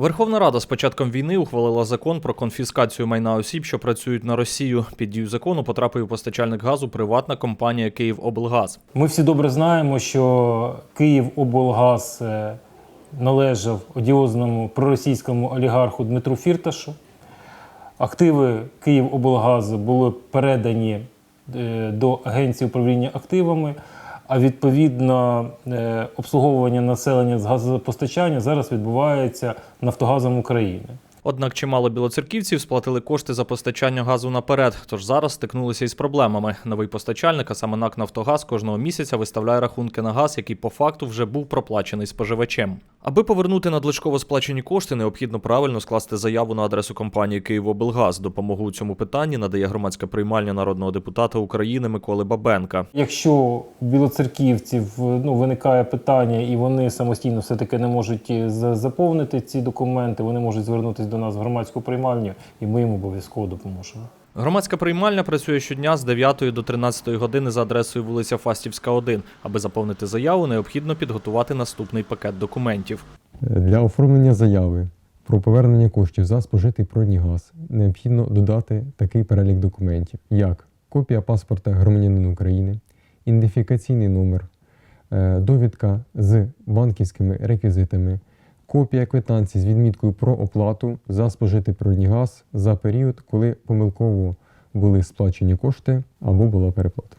Верховна Рада з початком війни ухвалила закон про конфіскацію майна осіб, що працюють на Росію. Під дію закону потрапив постачальник газу приватна компанія «Київоблгаз». Ми всі добре знаємо, що Київоблгаз е, належав одіозному проросійському олігарху Дмитру Фірташу. Активи Київоблгазу були передані е, до Агенції управління активами, а відповідно е, обслуговування населення з газопостачання зараз відбувається Нафтогазом України. Однак чимало білоцерківців сплатили кошти за постачання газу наперед, тож зараз стикнулися із проблемами. Новий постачальник, а саме НАК «Нафтогаз», кожного місяця виставляє рахунки на газ, який по факту вже був проплачений споживачем. Аби повернути надлишково сплачені кошти, необхідно правильно скласти заяву на адресу компанії «Київоблгаз». Допомогу у цьому питанні надає громадська приймальня народного депутата України Миколи Бабенка. Якщо у білоцерківців ну, виникає питання і вони самостійно все-таки не можуть е, заповнити ці документи, вони можуть звернутися до нас в громадську приймальню, і ми їм обов'язково допоможемо. Громадська приймальня працює щодня з 9 до 13 години за адресою вулиця Фастівська, 1. Аби заповнити заяву, необхідно підготувати наступний пакет документів. Для оформлення заяви про повернення коштів за спожитий природній газ необхідно додати такий перелік документів, як копія паспорта громадянина України, ідентифікаційний номер, е, довідка з банківськими реквізитами, копія квитанції з відміткою про оплату за спожитий природній газ за період, коли помилково були сплачені кошти або була переплата.